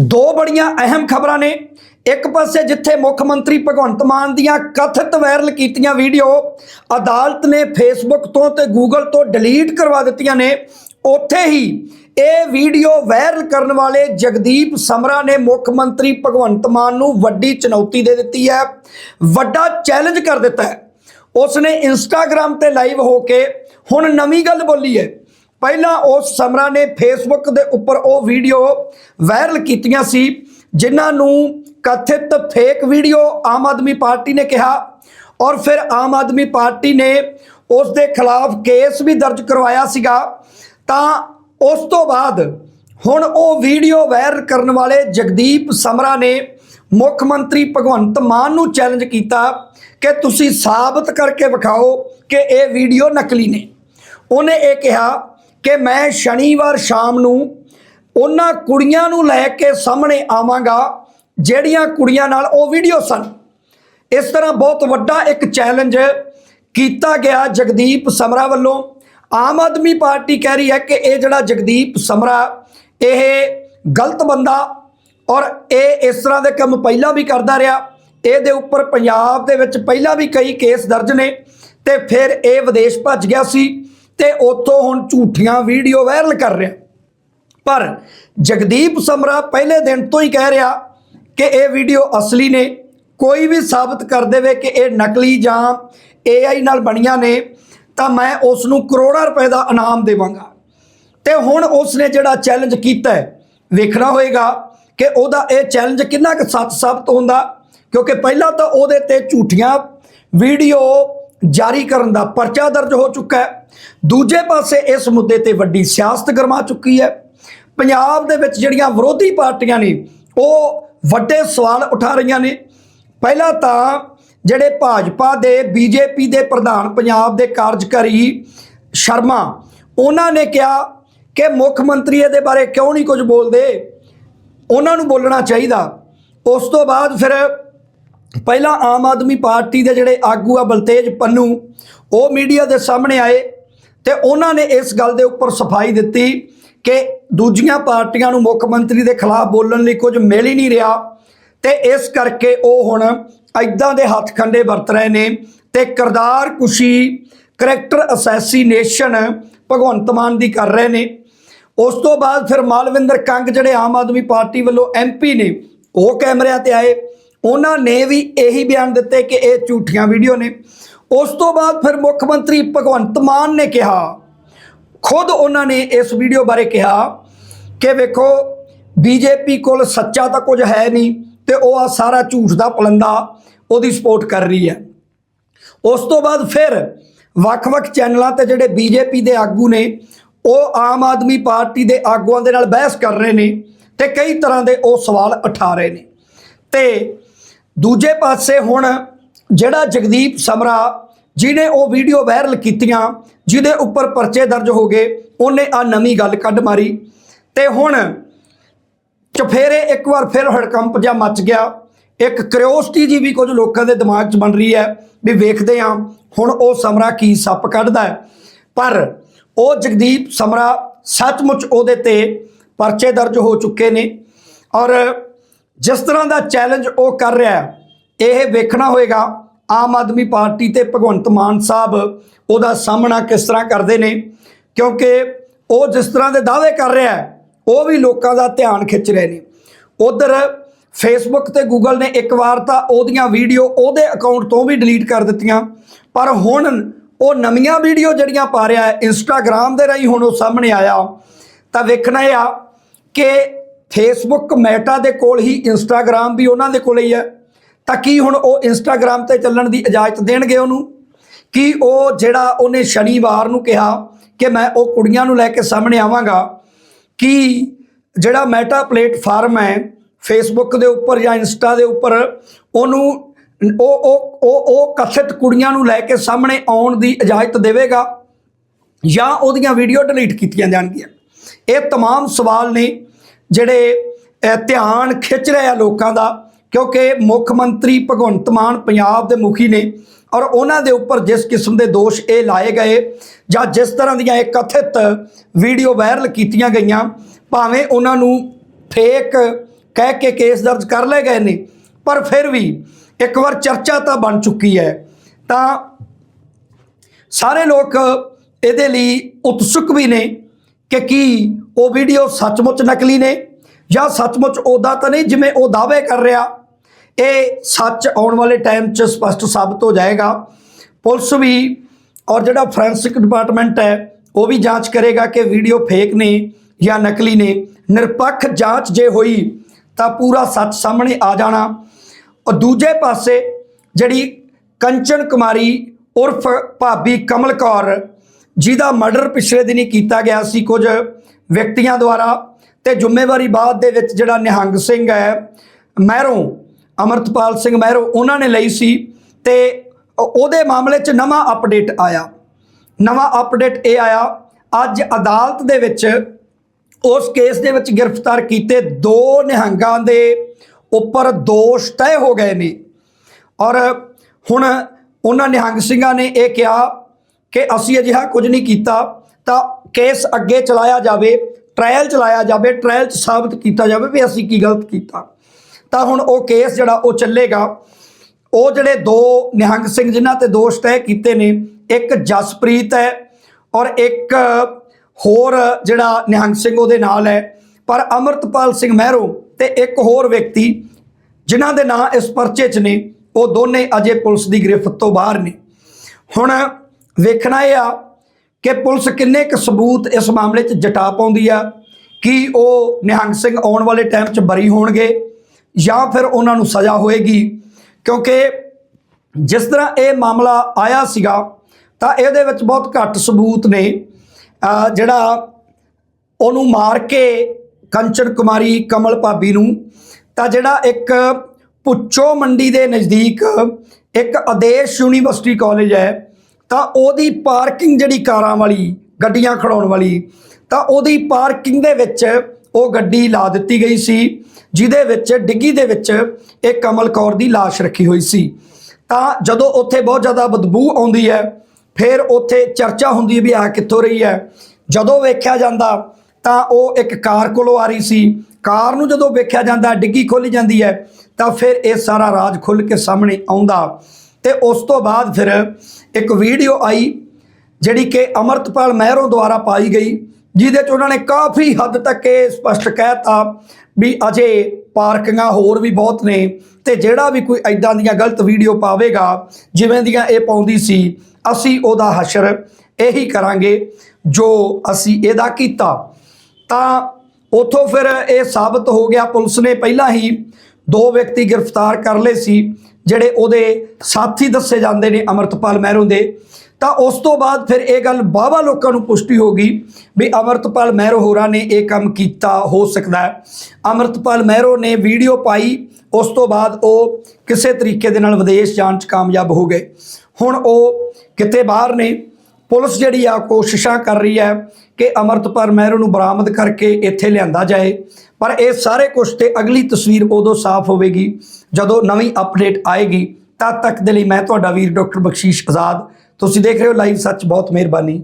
ਦੋ ਬੜੀਆਂ ਅਹਿਮ ਖਬਰਾਂ ਨੇ। ਇੱਕ ਪਾਸੇ ਜਿੱਥੇ ਮੁੱਖ ਮੰਤਰੀ ਭਗਵੰਤ ਮਾਨ ਦੀਆਂ ਕਥਿਤ ਵਾਇਰਲ ਕੀਤੀਆਂ ਵੀਡੀਓ ਅਦਾਲਤ ਨੇ ਫੇਸਬੁੱਕ ਤੋਂ ਤੇ ਗੂਗਲ ਤੋਂ ਡਿਲੀਟ ਕਰਵਾ ਦਿੱਤੀਆਂ ਨੇ, ਉੱਥੇ ਹੀ ਇਹ ਵੀਡੀਓ ਵਾਇਰਲ ਕਰਨ ਵਾਲੇ ਜਗਦੀਪ ਸਮਰਾ ਨੇ ਮੁੱਖ ਮੰਤਰੀ ਭਗਵੰਤ ਮਾਨ ਨੂੰ ਵੱਡੀ ਚੁਣੌਤੀ ਦੇ ਦਿੱਤੀ ਹੈ, ਵੱਡਾ ਚੈਲੰਜ ਕਰ ਦਿੱਤਾ ਹੈ। ਉਸਨੇ ਇੰਸਟਾਗ੍ਰam ਤੇ ਲਾਈਵ ਹੋ ਕੇ ਹੁਣ ਨਵੀਂ ਗੱਲ ਬੋਲੀ ਹੈ। ਪਹਿਲਾਂ ਉਸ ਸਮਰਾ ਨੇ ਫੇਸਬੁੱਕ ਦੇ ਉੱਪਰ ਉਹ ਵੀਡੀਓ ਵਾਇਰਲ ਕੀਤੀਆਂ ਸੀ, ਜਿਨ੍ਹਾਂ ਨੂੰ ਕਥਿਤ fake video Aam Aadmi party ਨੇ ਕਿਹਾ ਔਰ ਫਿਰ ਆਮ ਆਦਮੀ ਪਾਰਟੀ ਨੇ ਉਸ ਦੇ ਖਿਲਾਫ ਕੇਸ ਵੀ ਦਰਜ ਕਰਵਾਇਆ ਸੀਗਾ। ਤਾਂ ਉਸ ਤੋਂ ਬਾਅਦ ਹੁਣ ਉਹ ਵੀਡੀਓ ਵਾਇਰਲ ਕਰਨ ਵਾਲੇ ਜਗਦੀਪ ਸਮਰਾ ਨੇ ਮੁੱਖ ਮੰਤਰੀ ਭਗਵੰਤ ਮਾਨ ਨੂੰ ਚੈਲੰਜ ਕੀਤਾ ਕਿ ਤੁਸੀਂ ਸਾਬਤ ਕਰਕੇ ਵਿਖਾਓ ਕਿ ਇਹ ਵੀਡੀਓ ਨਕਲੀ ਨੇ। ਉਹਨੇ ਇਹ ਕਿਹਾ ਕਿ ਮੈਂ ਸ਼ਨੀਵਾਰ ਸ਼ਾਮ ਨੂੰ ਉਹਨਾਂ ਕੁੜੀਆਂ ਨੂੰ ਲੈ ਕੇ ਸਾਹਮਣੇ ਆਵਾਂਗਾ, ਜਿਹੜੀਆਂ ਕੁੜੀਆਂ ਨਾਲ ਉਹ ਵੀਡੀਓ ਸਨ। ਇਸ ਤਰ੍ਹਾਂ ਬਹੁਤ ਵੱਡਾ ਇੱਕ ਚੈਲੰਜ ਕੀਤਾ ਗਿਆ ਜਗਦੀਪ ਸਮਰਾ ਵੱਲੋਂ। ਆਮ ਆਦਮੀ ਪਾਰਟੀ ਕਹਿ ਰਹੀ ਹੈ ਕਿ ਇਹ ਜਿਹੜਾ ਜਗਦੀਪ ਸਮਰਾ, ਇਹ ਗਲਤ ਬੰਦਾ ਔਰ ਇਹ ਇਸ ਤਰ੍ਹਾਂ ਦੇ ਕੰਮ ਪਹਿਲਾਂ ਵੀ ਕਰਦਾ ਰਿਹਾ। ਇਹਦੇ ਉੱਪਰ ਪੰਜਾਬ ਦੇ ਵਿੱਚ ਪਹਿਲਾਂ ਵੀ ਕਈ ਕੇਸ ਦਰਜ ਨੇ ਤੇ ਫਿਰ ਇਹ ਵਿਦੇਸ਼ ਭੱਜ ਗਿਆ ਸੀ। ਤੇ ਉੱਥੋਂ ਹੁਣ ਝੂਠੀਆਂ ਵੀਡੀਓ ਵਾਇਰਲ ਕਰ ਰਿਹਾ। ਪਰ ਜਗਦੀਪ ਸਮਰਾ ਪਹਿਲੇ ਦਿਨ ਤੋਂ ਹੀ ਕਹਿ ਰਿਹਾ ਕਿ ਇਹ ਵੀਡੀਓ ਅਸਲੀ ਨੇ, ਕੋਈ ਵੀ ਸਾਬਤ ਕਰ ਦੇਵੇ ਕਿ ਇਹ ਨਕਲੀ ਜਾਂ AI ਨਾਲ ਬਣੀਆਂ ਨੇ, ਤਾਂ ਮੈਂ ਉਸ ਨੂੰ ਕਰੋੜਾਂ ਰੁਪਏ ਦਾ ਇਨਾਮ ਦੇਵਾਂਗਾ। ਤੇ ਹੁਣ ਉਸ ਨੇ ਜਿਹੜਾ ਚੈਲੰਜ ਕੀਤਾ ਹੈ, ਵੇਖਣਾ ਹੋਏਗਾ ਕਿ ਉਹਦਾ ਇਹ ਚੈਲੰਜ ਕਿੰਨਾ ਕੁ ਸੱਚ ਸਾਬਤ ਹੁੰਦਾ, ਕਿਉਂਕਿ ਪਹਿਲਾਂ ਤਾਂ ਉਹਦੇ ਤੇ ਝੂਠੀਆਂ ਵੀਡੀਓ ਜਾਰੀ ਕਰਨ ਦਾ ਪਰਚਾ ਦਰਜ ਹੋ ਚੁੱਕਾ ਹੈ। ਦੂਜੇ ਪਾਸੇ ਇਸ ਮੁੱਦੇ ਤੇ ਵੱਡੀ ਸਿਆਸਤ ਗਰਮਾ ਚੁੱਕੀ ਹੈ। ਪੰਜਾਬ ਦੇ ਵਿੱਚ ਜਿਹੜੀਆਂ ਵਿਰੋਧੀ ਪਾਰਟੀਆਂ ਨੇ, ਉਹ ਵੱਡੇ ਸਵਾਲ ਉਠਾ ਰਹੀਆਂ ਨੇ। ਪਹਿਲਾਂ ਤਾਂ ਜਿਹੜੇ ਭਾਜਪਾ ਦੇ, ਬੀਜੇਪੀ ਦੇ ਪ੍ਰਧਾਨ ਪੰਜਾਬ ਦੇ ਕਾਰਜਕਾਰੀ ਸ਼ਰਮਾ, ਉਹਨਾਂ ਨੇ ਕਿਹਾ ਕਿ ਮੁੱਖ ਮੰਤਰੀ ਇਹਦੇ ਬਾਰੇ ਕਿਉਂ ਨਹੀਂ ਕੁਝ ਬੋਲਦੇ? ਉਹਨਾਂ ਨੂੰ ਬੋਲਣਾ ਚਾਹੀਦਾ। ਉਸ ਤੋਂ ਬਾਅਦ ਫਿਰ ਪਹਿਲਾਂ ਆਮ ਆਦਮੀ ਪਾਰਟੀ ਦੇ ਜਿਹੜੇ ਆਗੂ ਆ ਬਲਤੇਜ ਪੰਨੂ, ਉਹ ਮੀਡੀਆ ਦੇ ਸਾਹਮਣੇ ਆਏ ਤੇ ਉਹਨਾਂ ਨੇ ਇਸ ਗੱਲ ਦੇ ਉੱਪਰ ਸਫ਼ਾਈ ਦਿੱਤੀ ਕਿ ਦੂਜੀਆਂ ਪਾਰਟੀਆਂ ਨੂੰ ਮੁੱਖ ਮੰਤਰੀ ਦੇ ਖਿਲਾਫ ਬੋਲਣ ਲਈ ਕੁਝ ਮਿਲ ਹੀ ਨਹੀਂ ਰਿਹਾ ਤੇ ਇਸ ਕਰਕੇ ਉਹ ਹੁਣ ਐਦਾਂ ਦੇ ਹੱਥ ਖੰਡੇ ਵਰਤ ਰਹੇ ਨੇ ਤੇ ਕਰਦਾਰ ਕੁਸ਼ੀ ਕਰੈਕਟਰ ਅਸੈਸੀਨੇਸ਼ਨ ਭਗਵੰਤ ਮਾਨ ਦੀ ਕਰ ਰਹੇ ਨੇ। ਉਸ ਤੋਂ ਬਾਅਦ ਫਿਰ ਮਾਲਵਿੰਦਰ ਕੰਗ ਜਿਹੜੇ ਆਮ ਆਦਮੀ ਪਾਰਟੀ ਵੱਲੋਂ ਐਮਪੀ ਨੇ, ਉਹ ਕੈਮਰਿਆਂ ਤੇ ਆਏ। ਉਹਨਾਂ ਨੇ ਵੀ ਇਹੀ ਬਿਆਨ ਦਿੱਤੇ ਕਿ ਇਹ ਝੂਠੀਆਂ ਵੀਡੀਓ ਨੇ। ਉਸ ਤੋਂ ਬਾਅਦ ਫਿਰ ਮੁੱਖ ਮੰਤਰੀ ਭਗਵੰਤ ਮਾਨ ਨੇ ਕਿਹਾ, ਖੁਦ ਉਹਨਾਂ ਨੇ ਇਸ ਵੀਡੀਓ ਬਾਰੇ ਕਿਹਾ ਕਿ ਵੇਖੋ, ਬੀਜੇਪੀ ਕੋਲ ਸੱਚਾ ਤਾਂ ਕੁਝ ਹੈ ਨਹੀਂ ਤੇ ਉਹ ਆ ਸਾਰਾ ਝੂਠ ਦਾ ਪਲੰਦਾ ਉਹਦੀ ਸਪੋਰਟ ਕਰ ਰਹੀ ਹੈ। ਉਸ ਤੋਂ ਬਾਅਦ ਫਿਰ ਵੱਖ-ਵੱਖ ਚੈਨਲਾਂ ਤੇ ਜਿਹੜੇ ਬੀਜੇਪੀ ਦੇ ਆਗੂ ਨੇ, ਉਹ ਆਮ ਆਦਮੀ ਪਾਰਟੀ ਦੇ ਆਗੂਆਂ ਦੇ ਨਾਲ ਬਹਿਸ ਕਰ ਰਹੇ ਨੇ ਤੇ ਕਈ ਤਰ੍ਹਾਂ ਦੇ ਉਹ ਸਵਾਲ ਉਠਾ ਰਹੇ ਨੇ। ਤੇ ਦੂਜੇ ਪਾਸੇ ਹੁਣ ਜਿਹੜਾ ਜਗਦੀਪ ਸਮਰਾ ਜਿਹਨੇ ਉਹ ਵੀਡੀਓ ਵਾਇਰਲ ਕੀਤੀਆਂ, ਜਿਹਦੇ ਉੱਪਰ ਪਰਚੇ ਦਰਜ ਹੋ ਗਏ, ਉਹਨੇ ਆ ਨਵੀਂ ਗੱਲ ਕੱਢ ਮਾਰੀ ਤੇ ਹੁਣ ਚਫੇਰੇ ਇੱਕ ਵਾਰ ਫਿਰ ਹੜਕੰਪ ਜਿਹਾ ਮੱਚ ਗਿਆ। ਇੱਕ ਕਿਉਰਿਓਸਿਟੀ ਜੀ ਵੀ ਕੁਝ ਲੋਕਾਂ ਦੇ ਦਿਮਾਗ 'ਚ ਬਣ ਰਹੀ ਹੈ ਵੀ ਵੇਖਦੇ ਹਾਂ ਹੁਣ ਉਹ ਸਮਰਾ ਕੀ ਸੱਪ ਕੱਢਦਾ ਹੈ। ਪਰ ਉਹ ਜਗਦੀਪ ਸਮਰਾ ਸੱਚਮੁੱਚ ਉਹਦੇ ਤੇ ਪਰਚੇ ਦਰਜ ਹੋ ਚੁੱਕੇ ਨੇ ਔਰ ਜਿਸ ਤਰ੍ਹਾਂ ਦਾ ਚੈਲੰਜ ਉਹ ਕਰ ਰਿਹਾ ਹੈ, ਇਹ ਵੇਖਣਾ ਹੋਏਗਾ, ਆਮ ਆਦਮੀ ਪਾਰਟੀ ਤੇ ਭਗਵੰਤ ਮਾਨ ਸਾਹਿਬ ਉਹਦਾ ਸਾਹਮਣਾ ਕਿਸ ਤਰ੍ਹਾਂ ਕਰਦੇ ਨੇ, ਕਿਉਂਕਿ ਉਹ ਜਿਸ ਤਰ੍ਹਾਂ ਦੇ ਦਾਅਵੇ ਕਰ ਰਿਹਾ ਹੈ, ਉਹ ਵੀ ਲੋਕਾਂ ਦਾ ਧਿਆਨ ਖਿੱਚ ਰਹੇ ਨੇ। ਉਧਰ ਫੇਸਬੁੱਕ ਤੇ ਗੂਗਲ ਨੇ ਇੱਕ ਵਾਰ ਤਾਂ ਉਹਦੀਆਂ ਵੀਡੀਓ ਉਹਦੇ ਅਕਾਊਂਟ ਤੋਂ ਵੀ ਡਿਲੀਟ ਕਰ ਦਿੱਤੀਆਂ, ਪਰ ਹੁਣ ਉਹ ਨਵੀਆਂ ਵੀਡੀਓ ਜਿਹੜੀਆਂ ਪਾ ਰਿਹਾ ਹੈ ਇੰਸਟਾਗ੍ਰam ਦੇ ਰਾਹੀਂ ਹੁਣ ਉਹ ਸਾਹਮਣੇ ਆਇਆ। ਤਾਂ ਵੇਖਣਾ ਇਹ ਆ ਕਿ ਫੇਸਬੁੱਕ ਮੈਟਾ ਦੇ ਕੋਲ ਹੀ ਇੰਸਟਾਗ੍ਰam ਵੀ ਉਹਨਾਂ ਦੇ ਕੋਲ ਹੀ ਹੈ ਤਾਂ ਕੀ ਹੁਣ ਉਹ ਇੰਸਟਾਗ੍ਰam ਤੇ ਚੱਲਣ ਦੀ ਇਜਾਜ਼ਤ ਦੇਣਗੇ ਉਹਨੂੰ ਕੀ ਉਹ ਜਿਹੜਾ ਉਹਨੇ ਸ਼ਨੀਵਾਰ ਨੂੰ ਕਿਹਾ ਕਿ ਮੈਂ ਉਹ ਕੁੜੀਆਂ ਨੂੰ ਲੈ ਕੇ ਸਾਹਮਣੇ ਆਵਾਂਗਾ ਕਿ ਜਿਹੜਾ ਮੈਟਾ ਪਲੇਟਫਾਰਮ ਹੈ ਫੇਸਬੁੱਕ ਦੇ ਉੱਪਰ ਜਾਂ ਇੰਸਟਾ ਦੇ ਉੱਪਰ ਉਹਨੂੰ ਉਹ ਉਹ ਉਹ ਉਹ ਕਥਿਤ ਕੁੜੀਆਂ ਨੂੰ ਲੈ ਕੇ ਸਾਹਮਣੇ ਆਉਣ ਦੀ ਇਜਾਜ਼ਤ ਦੇਵੇਗਾ ਜਾਂ ਉਹਦੀਆਂ ਵੀਡੀਓ ਡਿਲੀਟ ਕੀਤੀਆਂ ਜਾਣਗੀਆਂ ਇਹ तमाम ਸਵਾਲ ਨੇ ਜਿਹੜੇ ਧਿਆਨ ਖਿੱਚ ਰਹੇ ਆ ਲੋਕਾਂ ਦਾ, ਕਿਉਂਕਿ ਮੁੱਖ ਮੰਤਰੀ ਭਗਵੰਤ ਮਾਨ ਪੰਜਾਬ ਦੇ ਮੁਖੀ ਨੇ ਔਰ ਉਹਨਾਂ ਦੇ ਉੱਪਰ ਜਿਸ ਕਿਸਮ ਦੇ ਦੋਸ਼ ਇਹ ਲਾਏ ਗਏ ਜਾਂ ਜਿਸ ਤਰ੍ਹਾਂ ਦੀਆਂ ਇਹ ਕਥਿਤ ਵੀਡੀਓ ਵਾਇਰਲ ਕੀਤੀਆਂ ਗਈਆਂ, ਭਾਵੇਂ ਉਹਨਾਂ ਨੂੰ ਫੇਕ ਕਹਿ ਕੇ ਕੇਸ ਦਰਜ ਕਰ ਲਏ ਗਏ ਨੇ, ਪਰ ਫਿਰ ਵੀ ਇੱਕ ਵਾਰ ਚਰਚਾ ਤਾਂ ਬਣ ਚੁੱਕੀ ਹੈ। ਤਾਂ ਸਾਰੇ ਲੋਕ ਇਹਦੇ ਲਈ ਉਤਸੁਕ ਵੀ ਨੇ ਕਿ ਕੀ ਉਹ ਵੀਡੀਓ ਸੱਚਮੁੱਚ ਨਕਲੀ ਨੇ ਜਾਂ ਸੱਚਮੁੱਚ ਉਹਦਾ ਤਾਂ ਨਹੀਂ ਜਿਵੇਂ ਉਹ ਦਾਅਵੇ ਕਰ ਰਿਹਾ। ਇਹ ਸੱਚ ਆਉਣ ਵਾਲੇ ਟਾਈਮ 'ਚ ਸਪਸ਼ਟ ਸਾਬਤ ਹੋ ਜਾਏਗਾ। ਪੁਲਿਸ ਵੀ ਔਰ ਜਿਹੜਾ ਫੋਰੈਂਸਿਕ ਡਿਪਾਰਟਮੈਂਟ ਹੈ, ਉਹ ਵੀ ਜਾਂਚ ਕਰੇਗਾ ਕਿ ਵੀਡੀਓ ਫੇਕ ਨੇ ਜਾਂ ਨਕਲੀ ਨੇ। ਨਿਰਪੱਖ ਜਾਂਚ ਜੇ ਹੋਈ ਤਾਂ ਪੂਰਾ ਸੱਚ ਸਾਹਮਣੇ ਆ ਜਾਣਾ। ਔਰ ਦੂਜੇ ਪਾਸੇ ਜਿਹੜੀ ਕੰਚਨ ਕੁਮਾਰੀ ਉਰਫ ਭਾਬੀ ਕਮਲ ਕੌਰ, ਜਿਹਦਾ ਮਰਡਰ ਪਿਛਲੇ ਦਿਨੀ ਕੀਤਾ ਗਿਆ ਸੀ ਕੁਝ ਵਿਅਕਤੀਆਂ ਦੁਆਰਾ ਤੇ ਜ਼ਿੰਮੇਵਾਰੀ ਬਾਅਦ ਦੇ ਵਿੱਚ ਜਿਹੜਾ ਨਿਹੰਗ ਸਿੰਘ ਹੈ, ਮਹਿਰੋਂ, ਅਮਰਤਪਾਲ ਸਿੰਘ ਮਹਿਰੋਂ, ਉਹਨਾਂ ਨੇ ਲਈ ਸੀ ਤੇ ਉਹਦੇ ਮਾਮਲੇ 'ਚ ਨਵਾਂ ਅਪਡੇਟ ਆਇਆ। ਨਵਾਂ ਅਪਡੇਟ ਇਹ ਆਇਆ, ਅੱਜ ਅਦਾਲਤ ਦੇ ਵਿੱਚ ਉਸ ਕੇਸ ਦੇ ਵਿੱਚ ਗ੍ਰਿਫਤਾਰ ਕੀਤੇ ਦੋ ਨਿਹੰਗਾਂ ਦੇ ਉੱਪਰ ਦੋਸ਼ ਤੈਅ ਹੋ ਗਏ ਨੇ। ਔਰ ਹੁਣ ਉਹਨਾਂ ਨਿਹੰਗ ਸਿੰਘਾਂ ਨੇ ਇਹ ਕਿਹਾ ਕਿ ਅਸੀਂ ਅਜਿਹਾ ਕੁਝ ਨਹੀਂ ਕੀਤਾ। ਤਾਂ ਕੇਸ ਅੱਗੇ ਚਲਾਇਆ ਜਾਵੇ ਟ੍ਰਾਇਲ ਚਲਾਇਆ ਜਾਵੇ ਟ੍ਰਾਇਲ 'ਚ ਸਾਬਤ ਕੀਤਾ ਜਾਵੇ ਵੀ ਅਸੀਂ ਕੀ ਗਲਤ ਕੀਤਾ। ਤਾਂ ਹੁਣ ਉਹ ਕੇਸ ਜਿਹੜਾ ਉਹ ਚੱਲੇਗਾ, ਉਹ ਜਿਹੜੇ ਦੋ ਨਿਹੰਗ ਸਿੰਘ ਜਿਨ੍ਹਾਂ ਤੇ ਦੋਸ਼ ਤੈਅ ਕੀਤੇ ਨੇ, ਇੱਕ ਜਸਪ੍ਰੀਤ ਹੈ ਔਰ ਇੱਕ ਹੋਰ ਜਿਹੜਾ ਨਿਹੰਗ ਸਿੰਘ ਉਹਦੇ ਨਾਲ ਹੈ, ਪਰ ਅਮਰਤਪਾਲ ਸਿੰਘ ਮਹਿਰੋ ਤੇ ਇੱਕ ਹੋਰ ਵਿਅਕਤੀ ਜਿਨ੍ਹਾਂ ਦੇ ਨਾਂ ਇਸ ਪਰਚੇ 'ਚ ਨੇ, ਉਹ ਦੋਨੇ ਅਜੇ ਪੁਲਿਸ ਦੀ ਗ੍ਰਿਫਤ ਤੋਂ ਬਾਹਰ ਨੇ। ਹੁਣ ਵੇਖਣਾ ਇਹ ਆ ਕਿ ਪੁਲਿਸ ਕਿੰਨੇ ਕੁ ਸਬੂਤ ਇਸ ਮਾਮਲੇ 'ਚ ਜਟਾ ਪਾਉਂਦੀ ਆ? ਕਿ ਉਹ ਨਿਹੰਗ ਸਿੰਘ ਆਉਣ ਵਾਲੇ ਟਾਈਮ 'ਚ ਬਰੀ ਹੋਣਗੇ? ਜਾਂ ਫਿਰ ਉਹਨਾਂ ਨੂੰ ਸਜ਼ਾ ਹੋਏਗੀ? ਕਿਉਂਕਿ ਜਿਸ ਤਰ੍ਹਾਂ ਇਹ ਮਾਮਲਾ ਆਇਆ ਸੀਗਾ, ਤਾਂ ਇਹਦੇ ਵਿੱਚ ਬਹੁਤ ਘੱਟ ਸਬੂਤ ਨੇ। ਜਿਹੜਾ ਉਹਨੂੰ ਮਾਰ ਕੇ ਕੰਚਨ ਕੁਮਾਰੀ, ਕਮਲ ਭਾਬੀ ਨੂੰ, ਤਾਂ ਜਿਹੜਾ ਇੱਕ ਪੁੱਚੋ ਮੰਡੀ ਦੇ ਨਜ਼ਦੀਕ ਇੱਕ ਆਦੇਸ਼ ਯੂਨੀਵਰਸਿਟੀ ਕਾਲਜ ਹੈ ਤਾਂ ਉਹਦੀ ਪਾਰਕਿੰਗ ਜਿਹੜੀ ਕਾਰਾਂ ਵਾਲੀ, ਗੱਡੀਆਂ ਖੜਾਉਣ ਵਾਲੀ, ਤਾਂ ਉਹਦੀ ਪਾਰਕਿੰਗ ਦੇ ਵਿੱਚ ਉਹ ਗੱਡੀ ਲਾ ਦਿੱਤੀ ਗਈ ਸੀ, ਜਿਹਦੇ ਵਿੱਚ, ਡਿੱਗੀ ਦੇ ਵਿੱਚ ਇਹ ਕਮਲ ਕੌਰ ਦੀ ਲਾਸ਼ ਰੱਖੀ ਹੋਈ ਸੀ। ਤਾਂ ਜਦੋਂ ਉੱਥੇ ਬਹੁਤ ਜ਼ਿਆਦਾ ਬਦਬੂ ਆਉਂਦੀ ਹੈ, ਫਿਰ ਉੱਥੇ ਚਰਚਾ ਹੁੰਦੀ ਹੈ ਵੀ ਆ ਕਿੱਥੋਂ ਰਹੀ ਹੈ। ਜਦੋਂ ਵੇਖਿਆ ਜਾਂਦਾ, ਤਾਂ ਉਹ ਇੱਕ ਕਾਰ ਕੋਲੋਂ ਆ ਰਹੀ ਸੀ। ਕਾਰ ਨੂੰ ਜਦੋਂ ਵੇਖਿਆ ਜਾਂਦਾ, ਡਿੱਗੀ ਖੋਲੀ ਜਾਂਦੀ ਹੈ, ਤਾਂ ਫਿਰ ਇਹ ਸਾਰਾ ਰਾਜ ਖੁੱਲ ਕੇ ਸਾਹਮਣੇ ਆਉਂਦਾ। ਤੇ ਉਸ ਤੋਂ ਬਾਅਦ ਫਿਰ ਇੱਕ ਵੀਡੀਓ ਆਈ ਜਿਹੜੀ ਕਿ ਅਮਰਤਪਾਲ ਮਹਿਰੋਂ ਦੁਆਰਾ ਪਾਈ ਗਈ, ਜਿਹਦੇ 'ਚ ਉਹਨਾਂ ਨੇ ਕਾਫੀ ਹੱਦ ਤੱਕ ਇਹ ਸਪਸ਼ਟ ਕਹਿਤਾ ਵੀ ਅਜੇ ਪਾਰਕਿੰਗਾਂ ਹੋਰ ਵੀ ਬਹੁਤ ਨੇ ਤੇ ਜਿਹੜਾ ਵੀ ਕੋਈ ਐਦਾਂ ਦੀਆਂ ਗਲਤ ਵੀਡੀਓ ਪਾਵੇਗਾ, ਜਿਵੇਂ ਦੀਆਂ ਇਹ ਪਾਉਂਦੀ ਸੀ, ਅਸੀਂ ਉਹਦਾ ਹਸ਼ਰ ਇਹੀ ਕਰਾਂਗੇ ਜੋ ਅਸੀਂ ਇਹਦਾ ਕੀਤਾ। ਤਾਂ ਉਥੋਂ ਫਿਰ ਇਹ ਸਾਬਤ ਹੋ ਗਿਆ, ਪੁਲਿਸ ਨੇ ਪਹਿਲਾਂ ਹੀ ਦੋ ਵਿਅਕਤੀ ਗ੍ਰਿਫਤਾਰ ਕਰ ਲਏ ਸੀ ਜਿਹੜੇ ਉਹਦੇ ਸਾਥੀ ਦੱਸੇ ਜਾਂਦੇ ਨੇ ਅਮਰਤਪਾਲ ਮਹਿਰੋਂ ਦੇ, ਤਾਂ ਉਸ ਤੋਂ ਬਾਅਦ ਫਿਰ ਇਹ ਗੱਲ ਬਾਵਾ ਲੋਕਾਂ ਨੂੰ ਪੁਸ਼ਟੀ ਹੋ ਗਈ ਵੀ ਅਮਰਤਪਾਲ ਮਹਿਰੋ ਹੋਰਾਂ ਨੇ ਇਹ ਕੰਮ ਕੀਤਾ, ਹੋ ਸਕਦਾ ਹੈ। ਅਮਰਤਪਾਲ ਮਹਿਰੋ ਨੇ ਵੀਡੀਓ ਪਾਈ, ਉਸ ਤੋਂ ਬਾਅਦ ਉਹ ਕਿਸੇ ਤਰੀਕੇ ਦੇ ਨਾਲ ਵਿਦੇਸ਼ ਜਾਣ 'ਚ ਕਾਮਯਾਬ ਹੋ ਗਏ। ਹੁਣ ਉਹ ਕਿਤੇ ਬਾਹਰ ਨੇ ਪੁਲਿਸ ਜਿਹੜੀ ਆ ਕੋਸ਼ਿਸ਼ਾਂ ਕਰ ਰਹੀ ਹੈ ਕਿ ਅਮਰਤਪਾਲ ਮਹਿਰੂ ਨੂੰ ਬਰਾਮਦ ਕਰਕੇ ਇੱਥੇ ਲਿਆਂਦਾ ਜਾਏ। ਪਰ ਇਹ ਸਾਰੇ ਕੁਝ ਤੇ ਅਗਲੀ ਤਸਵੀਰ ਉਦੋਂ ਸਾਫ਼ ਹੋਵੇਗੀ, ਜਦੋਂ ਨਵੀਂ ਅਪਡੇਟ ਆਏਗੀ। ਤਦ ਤੱਕ ਦੇ ਲਈ ਮੈਂ ਤੁਹਾਡਾ ਵੀਰ ਡਾਕਟਰ ਬਖਸ਼ੀਸ਼ ਆਜ਼ਾਦ। ਤੁਸੀਂ ਦੇਖ ਰਹੇ ਹੋ ਲਾਈਵ ਸੱਚ, ਬਹੁਤ ਮਿਹਰਬਾਨੀ।